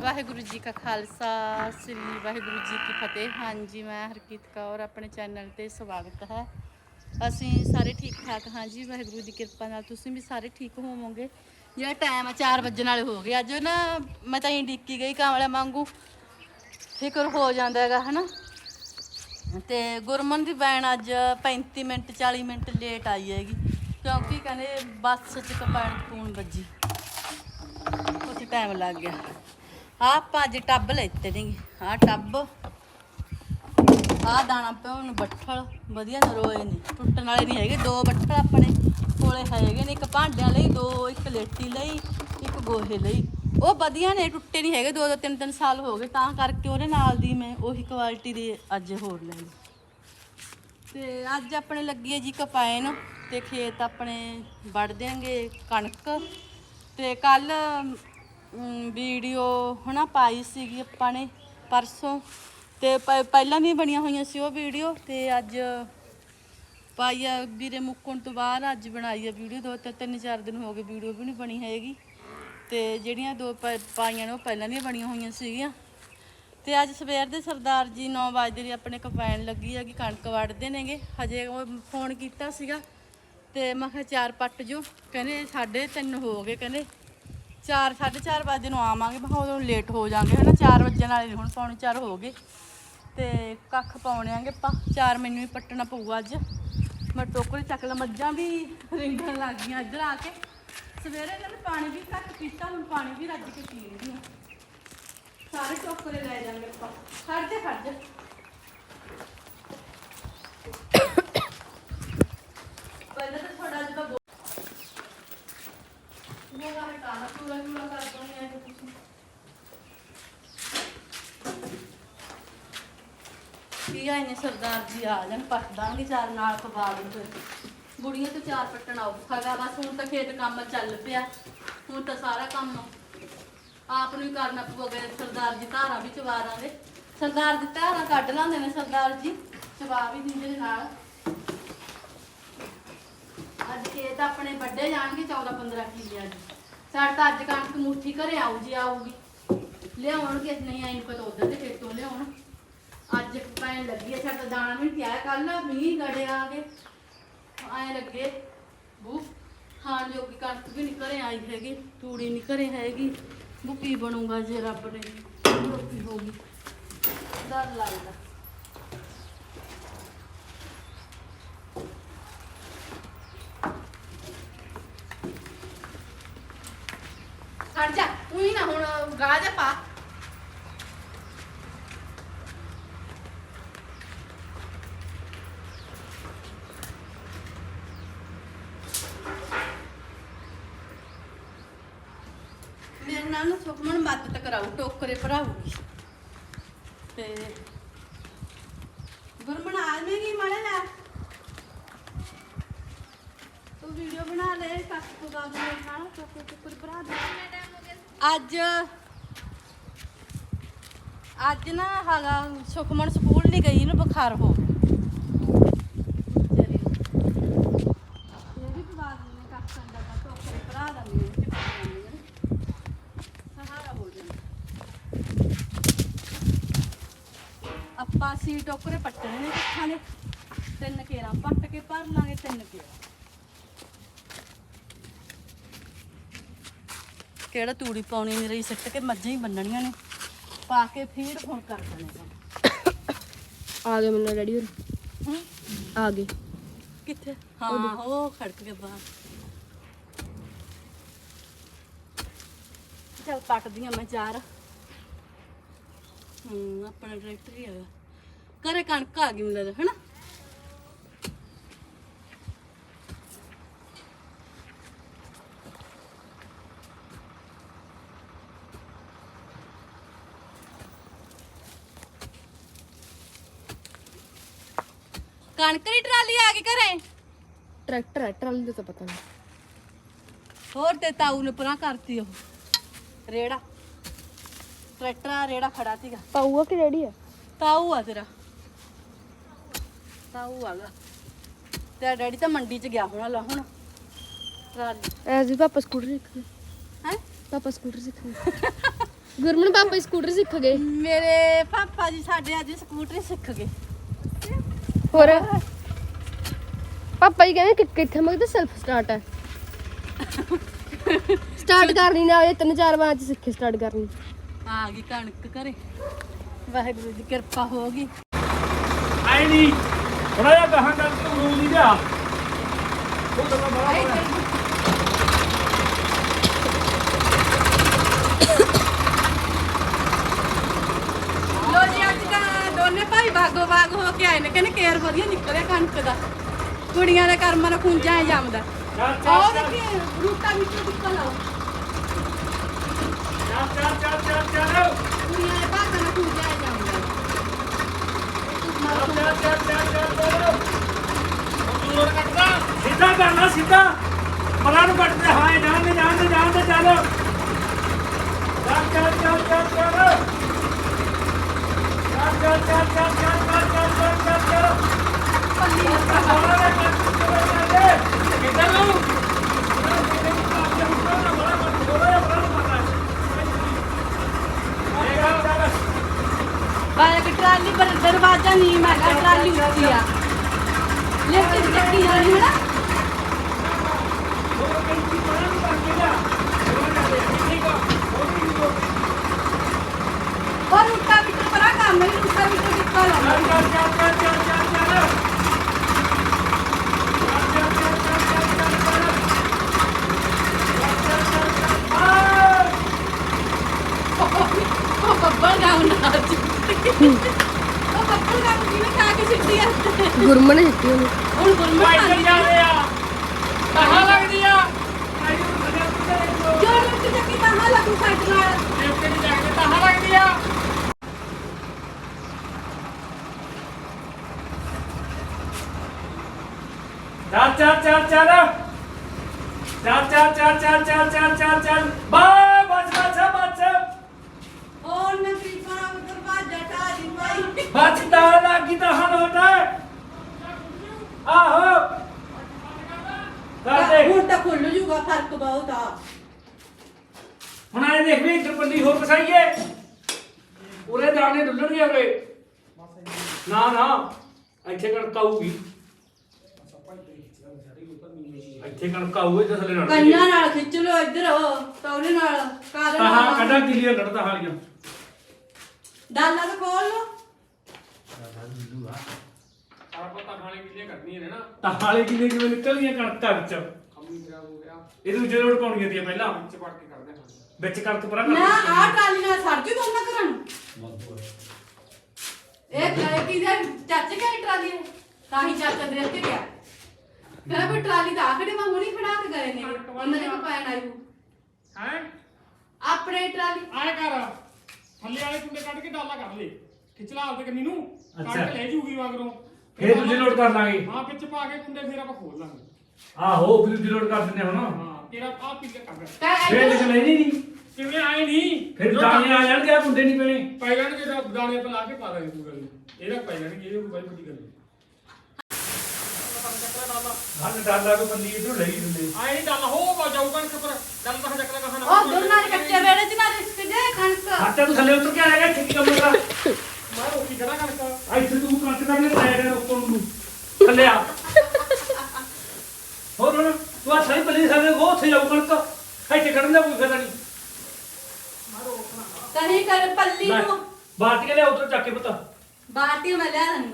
ਵਾਹਿਗੁਰੂ ਜੀ ਕਾ ਖਾਲਸਾ, ਸ੍ਰੀ ਵਾਹਿਗੁਰੂ ਜੀ ਕੀ ਫਤਿਹ। ਹਾਂਜੀ, ਮੈਂ ਹਰਕੀਤ ਕੌਰ, ਆਪਣੇ ਚੈਨਲ ਤੇ ਸਵਾਗਤ ਹੈ। ਅਸੀਂ ਸਾਰੇ ਠੀਕ ਠਾਕ ਹਾਂ ਜੀ, ਵਾਹਿਗੁਰੂ ਦੀ ਕਿਰਪਾ ਨਾਲ। ਤੁਸੀਂ ਵੀ ਸਾਰੇ ਠੀਕ ਹੋਵੋਗੇ? ਜਿਹੜਾ ਟਾਈਮ ਆ 4 ਵਜਣ ਵਾਲੇ ਹੋ ਗਏ। ਅੱਜ ਨਾ, ਮੈਂ ਤਾਂ ਹੀ ਡਿੱਕੀ ਗਈ ਕਾਂਵਲਾ ਵਾਂਗੂ। ਫਿਕਰ ਹੋ ਜਾਂਦਾ ਹੈਗਾ, ਹਨਾ? ਤੇ ਗੁਰਮਨ ਦੀ ਵੈਨ ਅੱਜ 35 ਮਿੰਟ 40 ਮਿੰਟ ਲੇਟ ਆਈ ਹੈਗੀ। ਕਿਉਂਕਿ ਕਹਿੰਦੇ ਬੱਸ 'ਚ ਕਪਾਣ ਪੂਣ ਵੱਜੀ। ਉੱਥੇ ਟਾਈਮ ਲੱਗ ਗਿਆ। ਆਹ ਆਪਾਂ ਅੱਜ ਟੱਬ ਲੈਤੇ ਨੇ ਆਹ ਟੱਬ। ਆਹ ਦਾਣਾ ਪਿਓ ਨੂੰ ਬੱਠਲ, ਵਧੀਆ ਨਰੋਏ ਨੇ, ਟੁੱਟਣ ਵਾਲੇ ਨਹੀਂ ਹੈਗੇ, ਦੋ ਬੱਠਲ ਆਪਣੇ ਕੋਲੇ ਹੈਗੇ ਨੇ, ਇੱਕ ਭਾਂਡਿਆਂ ਲਈ, ਦੋ, ਇੱਕ ਲੇਟੀ ਲਈ, ਇੱਕ ਗੋਹੇ ਲਈ। ਉਹ ਵਧੀਆ ਨੇ, ਟੁੱਟੇ ਨਹੀਂ ਹੈਗੇ, ਦੋ ਦੋ, ਤਿੰਨ ਤਿੰਨ ਸਾਲ ਹੋ ਗਏ, ਤਾਂ ਕਰਕੇ ਉਹਦੇ ਨਾਲ ਦੀ ਮੈਂ ਉਹੀ ਕੁਆਲਿਟੀ ਦੇ ਅੱਜ ਹੋਰ ਲੈ ਲਈ। ਤੇ ਅੱਜ ਆਪਣੇ ਲੱਗੀ ਹੈ ਜੀ ਕਪਾਇਨ ਤੇ ਖੇਤ ਆਪਣੇ ਵੱਢ ਦਿਆਂਗੇ ਕਣਕ। ਤੇ ਕੱਲ ਵੀਡੀਓ ਹਨਾ ਪਾਈ ਸੀਗੀ ਆਪਾਂ ਨੇ ਪਰਸੋਂ ਤੇ ਪਹਿਲਾਂ ਵੀ ਬਣੀਆਂ ਹੋਈਆਂ ਸੀ ਉਹ ਵੀਡੀਓ ਤੇ ਅੱਜ ਪਾਈ ਆ ਵੀਰੇ ਮੁੱਕਣ ਤੋਂ ਬਾਅਦ ਅੱਜ ਬਣਾਈ ਆ ਵੀਡੀਓ, ਦੋ ਤਿੰਨ ਤਿੰਨ ਚਾਰ ਦਿਨ ਹੋ ਗਏ ਵੀਡੀਓ ਵੀ ਨਹੀਂ ਬਣੀ ਹੈਗੀ ਤੇ ਜਿਹੜੀਆਂ ਦੋ ਪਾਈਆਂ ਨੇ ਉਹ ਪਹਿਲਾਂ ਦੀਆਂ ਬਣੀਆਂ ਹੋਈਆਂ ਸੀਗੀਆਂ ਤੇ ਅੱਜ ਸਵੇਰ ਦੇ ਸਰਦਾਰ ਜੀ 9 ਵਜੇ ਦੀ ਆਪਣੇ ਕਪੈਣ ਲੱਗੀ ਹੈਗੀ ਕਣਕ ਵੱਢਦੇ ਨੇਗੇ, ਹਜੇ ਉਹ ਫੋਨ ਕੀਤਾ ਸੀਗਾ ਤੇ ਮੈਂ ਕਿਹਾ ਚਾਰ ਪੱਟ ਜੋ, ਕਹਿੰਦੇ ਸਾਢੇ ਤਿੰਨ ਹੋ ਗਏ, ਕਹਿੰਦੇ 4 4:30 ਵਜੇ ਨੂੰ ਆਵਾਂਗੇ। ਮੈਂ ਉਦੋਂ ਲੇਟ ਹੋ ਜਾਾਂਗੇ ਹਨਾ 4 ਵਜਣ ਵਾਲੇ ਹੁਣ ਪੌਣੇ 4 ਹੋ ਗਏ। ਤੇ ਕੱਖ ਪਾਉਣੇ ਆਂਗੇ ਆਪਾਂ। ਚਾਰ ਮੈਨੂੰ ਹੀ ਪੱਟਣਾ ਪਊਗਾ ਅੱਜ। ਮੈਂ ਟੋਕਰੀ ਚੱਕ ਲਾ, ਮੱਝਾਂ ਵੀ ਰਿੰਗਣ ਲੱਗ ਗਈਆਂ ਇੱਧਰ ਆ ਕੇ। ਸਵੇਰੇ ਇਹਨਾਂ ਨੇ ਪਾਣੀ ਵੀ ਘੱਟ ਪੀਤਾ, ਹੁਣ ਪਾਣੀ ਵੀ ਰੱਜ ਕੇ ਪੀ ਰਹੀ ਸਾਰੇ ਟੋਕਰੇ ਲੈ ਜਾਾਂਗੇ ਆਪਾਂ। ਖੜ ਜਾ ਖੜ ਜਾ। ਪਹਿਲਾਂ ਤਾਂ ਤੁਹਾਡਾ ਅੱਜ ਦਾ ਹਟਾਣਾ ਪੂਰਾ ਪੂਰਾ ਕਰ ਦੋਗੇ ਅੱਜ ਤੁਸੀਂ। ਕੀ ਆਏ ਨੇ ਸਰਦਾਰ ਜੀ ਆ ਜਾਣ, ਪੱਟ ਦਾਂਗੇ ਚਾਰ ਨਾਲ ਪਵਾ ਦਿੰਦੇ ਬੁੜੀਆਂ ਤੇ ਚਾਰ ਪੱਟਣਾ ਔਖਾ ਗਾ, ਬਸ ਹੁਣ ਤਾਂ ਖੇਤ ਕੰਮ ਚੱਲ ਪਿਆ। ਹੁਣ ਤਾਂ ਸਾਰਾ ਕੰਮ ਆਪ ਨੂੰ ਹੀ ਕਰਨਾ ਪਊਗਾ ਸਰਦਾਰ ਜੀ ਧਾਰਾਂ ਵੀ ਚਵਾ ਦਾਂਗੇ। ਸਰਦਾਰ ਦੀ ਧਾਰਾਂ ਕੱਢ ਲਾਂਦੇ ਨੇ ਸਰਦਾਰ ਜੀ, ਚਵਾ ਵੀ ਦਿੰਦੇ ਨੇ ਨਾਲ। ਖੇਤ ਆਪਣੇ ਵੱਡੇ ਜਾਣਗੇ 14 15 ਕਿੱਲਿਆਂ ਅੱਜ ਸਾਡਾ ਤਾਂ ਅੱਜ ਕਣਕ ਮੁੱਠੀ ਘਰੇ ਆਊ ਜੀ ਆਊਗੀ। ਲਿਆਉਣਗੇ, ਨਹੀਂ ਆਈ ਪਤਾ ਉਧਰ ਦੇ ਖੇਤੋਂ ਲਿਆਉਣ। ਅੱਜ ਪੈਣ ਲੱਗੀ ਹੈ ਸਾਡਾ ਦਾਣਾ ਵੀ ਪਿਆ। ਕੱਲ ਮੀਂਹ ਗੜੇ ਆ ਗਏ। ਆਏ ਲੱਗੇ, ਬੂ, ਖਾਣ ਜੋਗੀ ਕਣਕ ਵੀ ਨਹੀਂ ਘਰੇ ਆਈ ਹੈਗੀ, ਤੂੜੀ ਨਹੀਂ ਘਰੇ ਹੈਗੀ। ਬੂ, ਕੀ ਬਣੂਗਾ ਜੇ ਰੱਬ ਨੇ ਰੋਟੀ ਹੋਗੀ ਡਰ ਲੱਗਦਾ। ਖੜ ਜਾ, ਤੂੰ ਨਾ ਹੁਣ ਗਾ ਜਾ ਪਾ। ਮੇਰੇ ਨਾਲ ਨਾ ਸੁਖਮਨ ਮਦਦ ਕਰਾਉ ਟੋਕਰੇ ਭਰਾਉਗੀ ਤੇ ਗੁਰਮਨ ਆਜਵੇਗੀ ਮਾੜਾ ਜਾ ਤੂੰ ਵੀਡੀਓ ਬਣਾ ਲੈ ਕੱਟ ਤੋਂ ਦੇ ਨਾਲ ਟੋਕਰੇ ਟੋਕਰੇ ਭਰਾ ਦੇ ਅੱਜ ਅੱਜ ਨਾ ਹੈਗਾ ਸੁਖਮਨ ਸਕੂਲ ਨਹੀਂ ਗਈ, ਇਹਨੂੰ ਬੁਖਾਰ ਹੋ ਗਿਆ। ਆਪਾਂ ਸੀ ਟੋਕਰੇ ਪੱਟਣੇ ਨੇ ਕੱਖਾਂ ਦੇ। ਤਿੰਨ ਕੇਰਾਂ ਪੱਟ ਕੇ ਭਰ ਲਾਂਗੇ, ਤਿੰਨ ਕੇਰਾਂ। ਕਿਹੜਾ ਤੂੜੀ ਪਾਉਣੀ ਨਹੀਂ ਰਹੀ ਸਿੱਟ ਕੇ ਮੱਝਾਂ ਹੀ ਬੰਨਣੀਆਂ ਨੇ। ਪਾ ਕੇ ਫੀਡ ਹੁਣ ਕਰ ਦੇਣੇ ਨੇ ਆ ਗਏ ਮੈਨੂੰ ਡੈਡੀ ਹੋਰ ਆ ਗਏ। ਕਿੱਥੇ? ਹਾਂ ਉਹ ਖੜਕ ਕੇ ਬਾਹਰ। ਚਲ ਪੱਟਦੀਆਂ ਮੈਂ ਚਾਰ। ਹੂੰ ਆਪਣਾ ਟਰੈਕਟਰ ਹੀ ਹੈਗਾ। ਘਰੇ ਕਣਕ ਆ ਗਈ ਮੈਨੂੰ ਲੱਗਦਾ ਹਨਾ? ਕਣਕ ਦੀ ਟਰਾਲੀ ਆ ਗਈ ਘਰੇ? ਟਰੈਕਟਰ ਹੈ ਟਰਾਲੀ ਦਾ ਤਾਂ ਪਤਾ ਨਹੀਂ। ਹੋਰ ਤੇ ਤਾਊ ਨੇ ਪਰਾਂ ਕਰਤੀ ਉਹ। ਰੇੜਾ। ਟਰੈਕਟਰ ਆ ਰੇੜਾ ਖੜਾ ਸੀਗਾ। ਪਾਊਗਾ ਕਿ ਡੈਡੀ ਆ? ਤਾਊ ਆ ਤੇਰਾ। ਤਾਊ ਆਗਾ ਤੇਰਾ ਡੈਡੀ ਤਾਂ ਮੰਡੀ ਚ ਗਿਆ ਹੋਣਾ ਲਾ ਹੁਣ। ਟਰਾਲੀ। ਐਸ ਵੀ ਪਾਪਾ ਸਕੂਟਰ ਸਿੱਖਦੇ ਹੈ? ਪਾਪਾ ਸਕੂਟਰ ਸਿੱਖਦੇ ਗੁਰਮਨ ਪਾਪਾ ਸਕੂਟਰ ਸਿੱਖ ਗਏ। ਮੇਰੇ ਪਾਪਾ ਜੀ ਸਾਡੇ ਅੱਜ ਸਕੂਟਰੀ ਸਿੱਖ ਗਏ। ਹੋਰ? ਪਾਪਾ ਜੀ ਕਹਿੰਦੇ ਕਿ ਕਿੱਥੇ ਮੈਂ ਕਿਹਾ ਸੈਲਫ ਸਟਾਰਟ ਹੈ। ਸਟਾਰਟ ਕਰਨੀ ਨਾ ਆਏ ਤਿੰਨ ਚਾਰ ਵਾਰ ਚ ਸਿੱਖੇ ਸਟਾਰਟ ਕਰਨੀ। ਆ ਗਈ ਕਣਕ ਘਰੇ। ਵਾਹਿਗੁਰੂ ਦੀ ਕਿਰਪਾ ਹੋ ਗਈ। ਆਈ ਨਹੀਂ ਥੋੜਾ ਜਿਹਾ ਗਾਹਾਂ ਕਰ ਤੂੰ ਰੂਲ ਨਹੀਂ ਲਿਆ। ਉਹ ਤਾਂ ਬੜਾ ਬੜਾ ਲੋ ਜੀ ਅੱਜ ਤਾਂ ਦੋਨੇ ਭਾਈ ਬਾਗੋ ਬਾਗ ਹੋ ਕੇ ਆਏ ਨੇ ਕਹਿੰਦੇ ਕੇਰ ਵਧੀਆ ਨਿਕਲਿਆ ਕਣਕ ਦਾ ਕੁੜੀਆਂ ਦੇ ਕਰਮਾਂ ਨੂੰ ਖੁੰਝਾ ਹੀ ਜੰਮਦਾ ਚੱਲ ਦੇਖੀ ਰੂਟਾ ਵਿੱਚ ਨਿਕਲ ਆਓ ਚੱਲ ਚੱਲ ਚੱਲ ਚੱਲ ਚੱਲ ਕੁੜੀਆਂ ਦੇ ਭਾਗਾਂ ਨੂੰ ਖੁੰਝਾ ਹੀ ਜੰਮਦਾ ਚੱਲ ਚੱਲ ਚੱਲ ਚੱਲ ਚੱਲ ਦੂਰ ਕੱਟਦਾ ਸਿੱਧਾ ਕਰਨਾ ਸਿੱਧਾ ਮਲਾਂ ਨੂੰ ਕੱਟਦੇ ਹਾਂ ਜਾਣ ਦੇ ਜਾਣ ਦੇ ਜਾਣ ਦੇ ਚੱਲ ਚੱਲ ਚੱਲ ਚੱਲ ਚੱਲ ट्राली पर दरवाज़ा नहीं मैं ट्राली उठती है लेफ़्ट की चक्की है ना और उठा भी ਨਾ ਮੈਨੂੰ ਸਾਰੀ ਤੋਂ ਦਿੱਤਾ ਲਾ ਉਹ ਬੱਬਲ ਗਾਉਂ ਨਾ ਜੀ ਉਹ ਬੱਬਲ ਗਾਉਂ ਜੀ ਨੇ ਖਾ ਕੇ ਛਿੱਟੀ ਆ ਗੁਰਮਨ ਨੇ ਦਿੱਤੀ ਉਹਨੂੰ ਹੁਣ ਗੁਰਮਨ ਖਾਂਦੀ ਆ। ਜੋ ਰੁੱਤ ਚੱਕੀ ਤਾਂ ਲੱਗੂ ਸਾਡੇ ਨਾਲ ਚੱਲ ਚੱਲ ਚੱਲ ਚੱਲ। ਚੱਲ ਚੱਲ ਚੱਲ ਚੱਲ ਚੱਲ ਚੱਲ ਚੱਲ ਬਾਏ ਬਚ ਬਚ ਬਚ ਉਹ ਨਕੀਫਾ ਦਰਵਾਜ਼ਾ ਢਾਲੀ ਪਾਈ ਬਚ ਦਾ ਲੱਗੀ ਤਾਂ ਹਣ ਹੋਟਾ ਆਹੋ। ਕਰ ਦੇ ਹੁਣ ਤਾਂ ਖੁੱਲ ਜੂਗਾ ਫ਼ਰਕ ਬਹੁਤ ਆ। ਹੁਣ ਆਏ ਦੇਖ ਵੀ ਇੱਧਰ ਪੱਲੀ ਹੋਰ ਪਸਾਈਏ ਉਰੇ ਦਾਣੇ ਡੁੱਲਣਗੇ ਉਰੇ। ਨਾ ਨਾ ਇੱਥੇ ਕਣਕ ਆਊਗੀ। ਇੱਥੇ ਕਣਕ ਆਊ ਇੱਥੇ ਥੱਲੇ ਰੜ ਕੰਨਾਂ ਨਾਲ ਖਿੱਚ ਲੋ ਇੱਧਰ ਹੋ ਤੌਲੇ ਨਾਲ ਕਾਦਰ ਹਾਂ ਕੱਢਾ ਕਿਲੀਆਂ ਕੱਢਦਾ ਹਾਲੀਆਂ। ਡਾਲਾ ਤੋਂ ਖੋਲ ਲੋ ਸਾਰਾ ਪਤਾ ਖਾਣੇ ਕਿੱਲੇ ਕੱਢਣੀ ਹੈ ਨਾ ਤਾਂ ਹਾਲੇ ਕਿਲੇ ਕਿਵੇਂ ਨਿਕਲ ਗਈਆਂ ਕਣਕਾਂ ਵਿੱਚ? ਕੰਮ ਹੀ ਖਰਾਬ ਹੋ ਗਿਆ। ਇਹ ਦੂਜੇ ਰੋਡ ਪਾਉਣੀਆਂ ਦੀਆਂ ਪਹਿਲਾਂ। ਵਿੱਚ ਪੜ ਕੇ ਕਰਦੇ ਹਾਂ। ਵਿੱਚ ਕਣਕ ਪਰਾਂ ਨਾ ਆਹ ਟਾਲੀ ਨਾਲ ਸਰ ਜੂ ਦੋਨਾਂ ਘਰਾਂ ਨੂੰ। ਇਹ ਇਹ ਕੀ ਦੇ ਚਾਚੇ ਘਰੇ ਟਰਾਲੀ ਹੈ? ਤਾਂ ਹੀ ਚਾਚਾ ਦੇ ਅੱਗੇ ਗਿਆ। ਕਹਿੰਦਾ ਵੀ ਟਰਾਲੀ ਤਾਂ ਆਖੜੇ ਵਾਂਗੂ ਨਹੀਂ ਖੜਾ ਕੇ ਗਏ ਨੇ। ਉਹਨਾਂ ਦੇ ਕੋ ਪੈਣ ਆਇਓ ਹੈ? ਆਪਣੇ ਟਰਾਲੀ ਆਏ ਕਰ ਥੱਲੇ ਵਾਲੇ ਕੁੰਡੇ ਕੱਢ ਕੇ ਡਾਲਾ ਕਰ ਲੈ। ਖਿੱਚ ਲਾ ਆਪਦੇ ਕੰਨੀ ਨੂੰ ਕੱਢ ਅੱਛਾ। ਕੇ ਲੈ ਜੂਗੀ ਮਗਰੋਂ। ਫੇਰ ਦੂਜੇ ਲੋਡ ਕਰ ਲਾਂਗੇ। ਹਾਂ ਵਿੱਚ ਪਾ ਕੇ ਕੁੰਡੇ ਫੇਰ ਆਪਾਂ ਖੋਲ ਲਾਂਗੇ। ਆਹੋ ਫਿਰ ਦੂਜੇ ਲੋਡ ਕਰ ਦਿੰਦੇ ਹੁਣ। ਹਾਂ ਤੇਰਾ ਆ ਪੀਲੇ ਕਰ ਤਾਂ ਫੇਰ ਇੱਧਰ- ਲਿਖ ਲੈਣੀ ਨਹੀਂ। ਕਿਵੇਂ ਆਏ ਨਹੀਂ? ਫਿਰ ਦਾਣੇ ਆ ਜਾਣਗੇ ਆ ਮੁੰਡੇ ਨਹੀਂ ਪੈਣੇ। ਪੈ ਜਾਣਗੇ ਤਾਂ ਦਾਣੇ ਆਪਾਂ ਲਾ ਕੇ ਪਾ ਦਾਂਗੇ ਕੋਈ ਗੱਲ ਨਹੀਂ। ਇਹਦਾ ਪੈ ਜਾਣਗੇ ਇਹ ਕੋਈ ਬੜੀ ਵੱਡੀ ਗੱਲ ਨਹੀਂ। ਹੱਥ ਡਾਲਾ ਕੋ ਬੰਦੀ ਇਧਰੋਂ ਲਈ ਦਿੰਦੇ। ਆਏ ਨਹੀਂ ਡਾਲਾ ਹੋ ਬਾ ਜਾਊ ਕਣ ਖਬਰ। ਚੱਲ ਤਾਂ ਜੱਕਲਾ ਕਹਾਂ ਉਹ ਦੋਨਾਂ ਦੇ ਕੱਚੇ ਵੇੜੇ ਚ ਨਾ ਰਿਸਕ ਜੇ ਕਣਕ। ਹੱਥਾਂ ਤੋਂ ਥੱਲੇ ਉਤਰ ਕੇ ਆਏਗਾ ਇੱਥੇ ਕੀ ਕੰਮ ਕਰਾ ਮੈਂ ਰੋਕੀ ਖੜਾ ਕਣਕ। ਆ ਇੱਥੇ ਤੂੰ ਕੱਟ ਕਰ ਲੈ ਸਾਈਡ ਹੈ ਉੱਪਰ ਨੂੰ। ਥੱਲੇ ਆ। ਹੋਰ ਹੁਣ ਤੂੰ ਆ ਸਹੀ ਪੱਲੀ ਸਾਡੇ ਉਹ ਉੱਥੇ ਜਾਊ ਕਣਕ। ਇੱਥੇ ਖੜਨ ਦਾ ਕੋਈ ਫਾਇਦਾ ਨਹੀਂ ਕਹੀਂ ਕਰ ਪੱਲੀ ਨੂੰ। ਬਾਟ ਕੇ ਲਿਆ ਉਧਰ ਚੱਕ ਕੇ ਪਤਾ। ਬਾਟੀ ਮੈਂ ਲਿਆ ਦਨੀ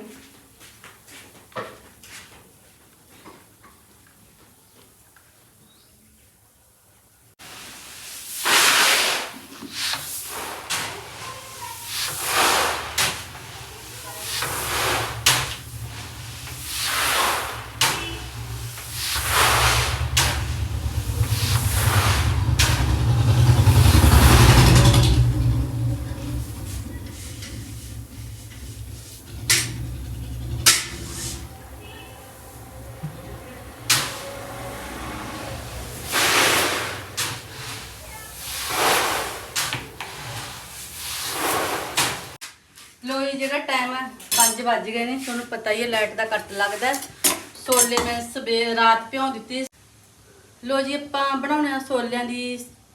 ਲੋ ਜਿਹੜਾ ਟਾਈਮ ਹੈ 5 ਵੱਜ ਗਏ ਨੇ, ਤੁਹਾਨੂੰ ਪਤਾ ਹੀ ਹੈ ਲਾਈਟ ਦਾ ਕੱਟ ਲੱਗਦਾ ਹੈ। ਛੋਲੇ ਮੈਂ ਸਵੇਰ ਰਾਤ ਭਿਉਂ ਦਿੱਤੀ ਲੋ ਜੀ, ਆਪਾਂ ਬਣਾਉਣੇ ਆ ਛੋਲਿਆਂ ਦੀ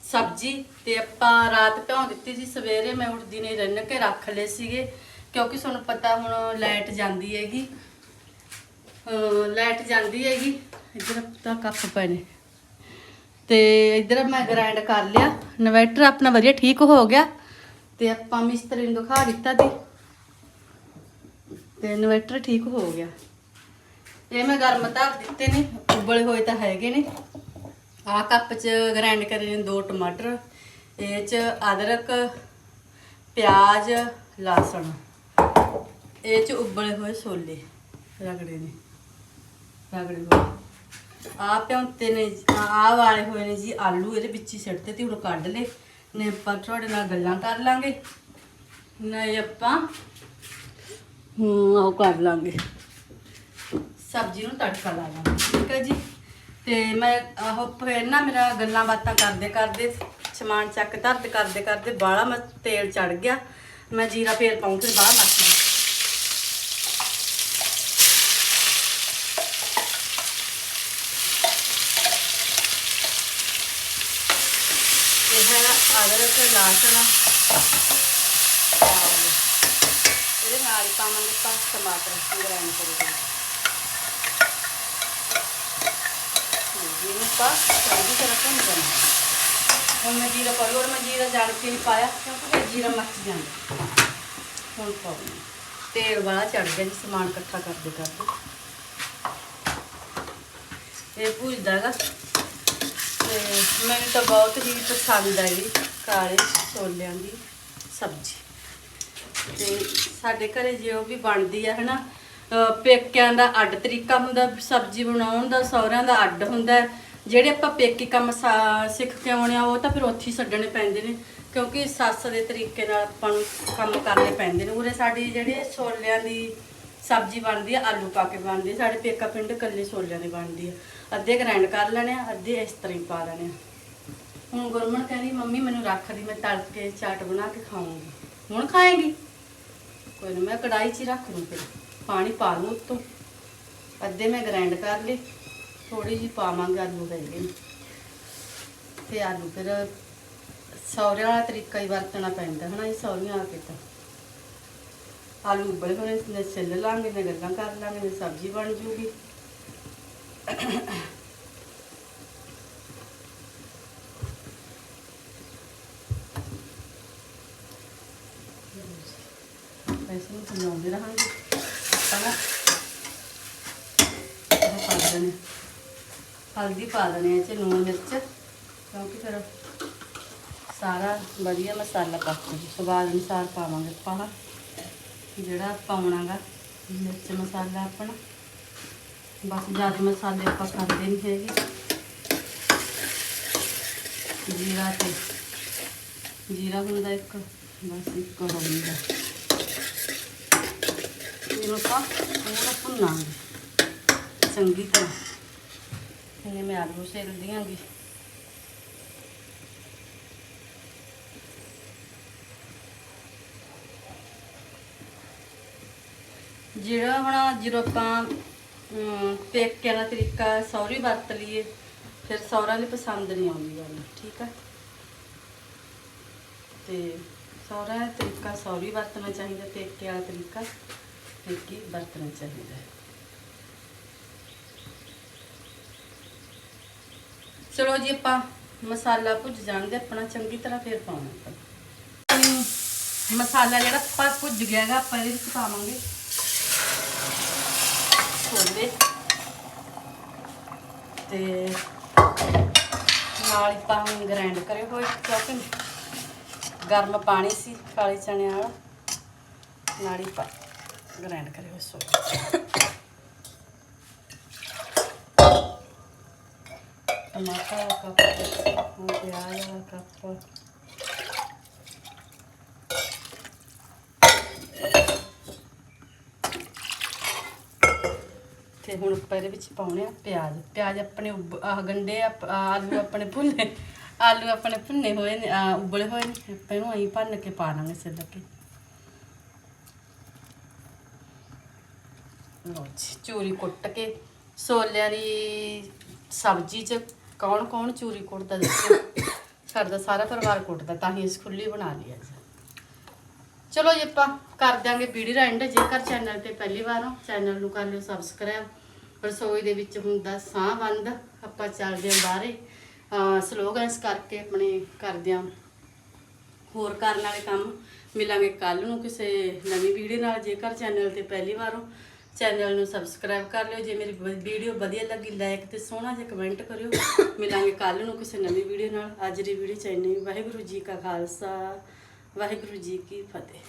ਸਬਜ਼ੀ ਤੇ ਆਪਾਂ ਰਾਤ ਭਿਉਂ ਦਿੱਤੀ ਸੀ। ਸਵੇਰੇ ਮੈਂ ਉੱਠਦੀ ਨੇ ਰੰਨ ਕੇ ਰੱਖ ਲਏ ਸੀਗੇ, ਕਿਉਂਕਿ ਤੁਹਾਨੂੰ ਪਤਾ ਹੁਣ ਲਾਈਟ ਜਾਂਦੀ ਹੈਗੀ। ਲਾਈਟ ਜਾਂਦੀ ਹੈਗੀ। ਇੱਧਰ ਤਾਂ ਕੱਪ ਪਏ ਨੇ। ਤੇ ਇੱਧਰ ਮੈਂ ਗ੍ਰਾਈਂਡ ਕਰ ਲਿਆ। ਇਨਵਰਟਰ ਆਪਣਾ ਵਧੀਆ ਠੀਕ ਹੋ ਗਿਆ। ਤੇ ਆਪਾਂ ਮਿਸਤਰੀ ਨੂੰ ਦਿਖਾ ਦਿੱਤਾ ਤੇ ਤੇ ਇਨਵਰਟਰ ਠੀਕ ਹੋ ਗਿਆ। ਇਹ ਮੈਂ ਗਰਮ ਧਰ ਦਿੱਤੇ ਨੇ, ਉਬਲੇ ਹੋਏ ਤਾਂ ਹੈਗੇ ਨੇ। ਆਹ ਕੱਪ 'ਚ ਗ੍ਰਾਈਂਡ ਕਰੇ ਨੇ ਦੋ ਟਮਾਟਰ, ਇਹ 'ਚ ਅਦਰਕ, ਪਿਆਜ਼, ਲਸਣ। ਇਹ 'ਚ ਉਬਲੇ ਹੋਏ ਛੋਲੇ ਰਗੜੇ ਨੇ। ਰਗੜੇ ਹੋਏ। ਆ ਪਿਉਂਤੇ ਨੇ ਆ ਵਾਲੇ ਹੋਏ ਨੇ ਜੀ ਆਲੂ, ਇਹਦੇ ਵਿੱਚ ਹੀ ਸਿੱਟਦੇ ਤੇ ਹੁਣ ਕੱਢ ਲਏ। ਨੇ ਆਪਾਂ ਤੁਹਾਡੇ ਨਾਲ ਗੱਲਾਂ ਕਰ ਲਾਂਗੇ। ਨਹੀਂ ਆਪਾਂ ਹੂੰ ਉਹ ਕਰ ਲਾਂਗੇ। ਸਬਜ਼ੀ ਨੂੰ ਤੜਕਾ ਲਾ ਲਾਂਗੇ, ਠੀਕ ਹੈ ਜੀ? ਤੇ ਮੈਂ ਆਹੋ ਫਿਰ ਨਾ ਮੇਰਾ ਗੱਲਾਂ ਬਾਤਾਂ ਕਰਦੇ ਕਰਦੇ ਸਮਾਨ ਚੱਕ ਧਰਦੇ ਕਰਦੇ ਕਰਦੇ ਬਾਹਲਾ ਮੈਂ ਤੇਲ ਚੜ ਗਿਆ। ਮੈਂ ਜੀਰਾ ਫੇਰ ਪਾਉਂ ਫਿਰ ਬਾਹਰ ਮੱਚ ਗਈ ਇਹ ਹੈ ਅਦਰਕ ਲਸਣ ਨਾਲ ਹੀ ਪਾਵਾਂਗੇ ਆਪਾਂ ਟਮਾਟਰ ਗ੍ਰਾਈਂਡ ਕਰੀਏ। ਇਹਨੂੰ ਪਾ ਚੰਗੀ ਤਰ੍ਹਾਂ ਭੁੰਨ ਲੈਣਾ ਹੁਣ ਮੈਂ ਜੀਰਾ ਪਾ ਲਓ ਮੈਂ ਜੀਰਾ ਜਾਣ ਕੇ ਨਹੀਂ ਪਾਇਆ, ਕਿਉਂਕਿ ਫਿਰ ਜੀਰਾ ਮੱਚ ਜਾਂਦਾ। ਹੁਣ ਪਾਉਂਦੀ ਤੇਲ ਵਾਲਾ ਚੜ ਗਿਆ ਜੀ, ਸਮਾਨ ਇਕੱਠਾ ਕਰਦੇ ਕਰਦੇ। ਇਹ ਭੁਜਦਾ ਹੈਗਾ। ਤੇ ਮੈਨੂੰ ਤਾਂ ਬਹੁਤ ਹੀ ਪਸੰਦ ਹੈ ਜੀ ਕਾਲੇ ਛੋਲਿਆਂ ਦੀ ਸਬਜ਼ੀ। ਤੇ ਸਾਡੇ ਘਰੇ ਜੇ ਉਹ ਵੀ ਬਣਦੀ ਆ, ਹਨਾ, ਅਹ ਪੇਕਿਆਂ ਦਾ ਅੱਡ ਤਰੀਕਾ ਹੁੰਦਾ, ਸਬਜ਼ੀ ਬਣਾਉਣ ਦਾ, ਸਹੁਰਿਆਂ ਦਾ ਅੱਡ ਹੁੰਦਾ। ਜਿਹੜੇ ਆਪਾਂ ਪੇਕੀ ਕੰਮ ਸਿੱਖ ਕੇ ਆਉਣੇ ਆ, ਉਹ ਤਾਂ ਫਿਰ ਉੱਥੇ ਹੀ ਛੱਡਣੇ ਪੈਂਦੇ ਨੇ, ਕਿਉਂਕਿ ਸੱਸ ਦੇ ਤਰੀਕੇ ਨਾਲ ਆਪਾਂ ਨੂੰ ਕੰਮ ਕਰਨੇ ਪੈਂਦੇ ਨੇ। ਉਰੇ ਸਾਡੀ ਜਿਹੜੀ ਛੋਲਿਆਂ ਦੀ ਸਬਜ਼ੀ ਬਣਦੀ ਆ, ਆਲੂ ਪਾ ਕੇ ਬਣਦੀ ਸਾਡੇ ਪੇਕਾ ਪਿੰਡ ਕੱਲੇ ਛੋਲਿਆਂ ਦੀ ਬਣਦੀ ਆ। ਅੱਧੇ ਗ੍ਰਾਈਂਡ ਕਰ ਲੈਣੇ ਆ, ਅੱਧੇ ਇਸ ਤਰ੍ਹਾਂ ਹੀ ਪਾ ਲੈਣੇ ਆ। ਹੁਣ ਗੁਰਮਨ ਕਹਿੰਦੀ, ਮੰਮੀ, ਮੈਨੂੰ ਰੱਖ ਦੀ, ਮੈਂ ਤਲ ਕੇ ਚਾਟ ਬਣਾ ਕੇ ਖਾਵਾਂਗੀ ਹੁਣ ਖਾਏਗੀ? ਕੋਈ ਨਾ ਮੈਂ ਕੜਾਈ 'ਚ ਹੀ ਰੱਖ ਦੂੰ ਫਿਰ। ਪਾਣੀ ਪਾ ਲੂੰ ਉੱਤੋਂ। ਅੱਧੇ ਮੈਂ ਗ੍ਰਾਈਂਡ ਕਰ ਲਏ। ਥੋੜੀ ਜਿਹੀ ਪਾਵਾਂਗੇ ਆਲੂ ਹੈਗੇ ਨੇ। ਤੇ ਆਲੂ ਫਿਰ ਸੌਰਿਆਂ ਵਾਲਾ ਤਰੀਕਾ ਹੀ ਵਰਤਣਾ ਪੈਂਦਾ ਹਨਾ, ਇਹ ਸੌਰੀਆਂ ਆ ਕੇ ਤਾਂ ਆਲੂ ਉਬਲੇ ਹੋਣੇ ਨੇ, ਛਿੱਲ ਲਾਂਗੇ ਨੇ ਗੱਲਾਂ ਕਰ ਲਾਂਗੇ ਨੇ ਸਬਜ਼ੀ ਬਣ ਜੂਗੀ ਵੈਸੇ ਨੂੰ ਬਣਾਉਂਦੇ ਰਹਾਂਗੇ ਆਪਾਂ ਨਾ ਇਹ ਪਾ ਦੇਣੇ ਹਲਦੀ ਪਾ ਦੇਣੇ ਇਹ ਚ ਲੂਣ ਮਿਰਚ, ਕਿਉਂਕਿ ਫਿਰ ਸਾਰਾ ਵਧੀਆ ਮਸਾਲਾ ਪੱਕ ਜੂ ਸਵਾਦ ਅਨੁਸਾਰ ਪਾਵਾਂਗੇ ਆਪਾਂ ਜਿਹੜਾ ਪਾਉਣਾਗਾ, ਮਿਰਚ ਮਸਾਲਾ ਆਪਣਾ। ਬਸ ਜ਼ਿਆਦਾ ਮਸਾਲੇ ਆਪਾਂ ਖਾਂਦੇ ਨਹੀਂ ਹੈਗੇ। ਜੀਰਾ ਤੇ, ਜੀਰਾ ਹੁੰਦਾ ਇੱਕ, ਬਸ ਇੱਕ ਹੁੰਦਾ ਇਹਨੂੰ ਆਪਾਂ ਪੂਰਾ ਭੁੰਨਾਂਗੇ। ਚੰਗੀ ਤਰ੍ਹਾਂ। ਇਹਨੇ ਮੈਂ ਆਲੂ ਸੇਲ ਦਿਆਂਗੀ। ਜਿਹੜਾ ਹੁਣ ਜਦੋਂ ਆਪਾਂ ਪੇਕਿਆਂ ਦਾ ਤਰੀਕਾ ਸੌਰੀ ਵਰਤ ਲਈਏ, ਫਿਰ ਸੌਰਾਂ ਦੀ ਪਸੰਦ ਨਹੀਂ ਆਉਂਦੀ ਗੱਲ, ਠੀਕ ਆ ਤੇ ਸੌਰਾ ਦਾ ਤਰੀਕਾ ਸੌਰੀ ਵਰਤਣਾ ਚਾਹੀਦਾ ਪੇਕੇ ਵਾਲਾ ਤਰੀਕਾ ਪੇਕੀ ਵਰਤਣਾ ਚਾਹੀਦਾ ਚਲੋ ਜੀ ਆਪਾਂ ਮਸਾਲਾ ਭੁੱਜ ਜਾਣਦੇ ਆਪਣਾ ਚੰਗੀ ਤਰ੍ਹਾਂ ਫਿਰ ਪਾਉਣਾ ਮਸਾਲਾ ਜਿਹੜਾ ਆਪਾਂ ਭੁੱਜ ਗਿਆ ਹੈਗਾ, ਆਪਾਂ ਇਹਦੇ ਵਿੱਚ ਪਾਵਾਂਗੇ ਛੋਲੇ। ਤੇ ਨਾਲ ਹੀ ਪਾਵਾਂਗੇ ਗ੍ਰਾਈਂਡ ਕਰੇ ਹੋਏ ਕਿਉਂਕਿ ਗਰਮ ਪਾਣੀ ਸੀ, ਕਾਲੇ ਚਣਿਆਂ ਵਾਲਾ। ਨਾਲ ਹੀ ਪਾ ਗ੍ਰਾਈਂਡ ਕਰੇ ਹੋਏ ਛੋਲੇ ਟਮਾਟਰ ਦਾ ਕੱਪ ਉਹ ਪਿਆਜ਼ ਦਾ ਕੱਪ ਤੇ ਹੁਣ ਆਪਾਂ ਇਹਦੇ ਵਿੱਚ ਪਾਉਣੇ ਆ ਪਿਆਜ਼। ਪਿਆਜ਼ ਆਪਣੇ ਆਹ ਗੰਡੇ ਆਲੂ ਆਪਣੇ ਭੁੰਨੇ, ਆਲੂ ਆਪਣੇ ਭੁੰਨੇ ਹੋਏ ਨੇ ਉਬਲੇ ਹੋਏ ਨੇ, ਆਪਾਂ ਇਹਨੂੰ ਐਂ ਭੰਨ ਕੇ ਪਾ ਲਾਂਗੇ ਸਿੱਧਾ ਕੇ ਲਓ ਜੀ, ਚੂਰੀ ਕੁੱਟ ਕੇ ਛੋਲਿਆਂ ਦੀ ਸਬਜ਼ੀ ਚ ਕੌਣ ਕੌਣ ਚੂਰੀ ਕੁੱਟਦਾ ਦੱਸੋ? ਸਾਡਾ ਸਾਰਾ ਪਰਿਵਾਰ ਕੁੱਟਦਾ, ਤਾਂ ਹੀ ਇਸ ਖੁੱਲੀ ਬਣਾ ਲਈ ਅੱਜ। ਚਲੋ ਜੀ ਆਪਾਂ ਕਰ ਦਿਆਂਗੇ ਵੀਡੀਓ ਦਾ ਐਂਡ ਜੇਕਰ ਚੈਨਲ ਤੇ ਪਹਿਲੀ ਵਾਰ ਹੋ ਚੈਨਲ ਨੂੰ ਕਰ ਲਿਓ ਸਬਸਕ੍ਰਾਈਬ ਰਸੋਈ ਦੇ ਵਿੱਚ ਹੁੰਦਾ ਸਾਹ ਬੰਦ, ਆਪਾਂ ਚੱਲਦੇ ਹਾਂ ਬਾਹਰੇ। ਸਲੋਗਨਸ ਕਰਕੇ ਆਪਣੇ ਕਰਦੇ ਹਾਂ। ਹੋਰ ਕਰਨ ਵਾਲੇ ਕੰਮ ਮਿਲਾਂਗੇ ਕੱਲ ਨੂੰ ਕਿਸੇ ਨਵੀਂ ਵੀਡੀਓ ਨਾਲ। ਜੇਕਰ ਚੈਨਲ ਤੇ ਪਹਿਲੀ ਵਾਰ ਹੋ ਚੈਨਲ ਨੂੰ ਸਬਸਕ੍ਰਾਈਬ ਕਰ ਲਿਓ। ਜੇ ਮੇਰੀ ਵੀਡੀਓ ਵਧੀਆ ਲੱਗੀ ਲਾਈਕ ਤੇ ਸੋਹਣਾ ਜਿਹਾ ਕਮੈਂਟ ਕਰਿਓ। ਮਿਲਾਂਗੇ ਕੱਲ ਨੂੰ ਕਿਸੇ ਨਵੀਂ ਵੀਡੀਓ ਨਾਲ। ਅੱਜ ਦੀ ਵੀਡੀਓ ਚ ਇੰਨਾ ਵਾਹਿਗੁਰੂ ਜੀ ਕਾ ਖਾਲਸਾ, ਵਾਹਿਗੁਰੂ ਜੀ ਕੀ ਫਤਿਹ।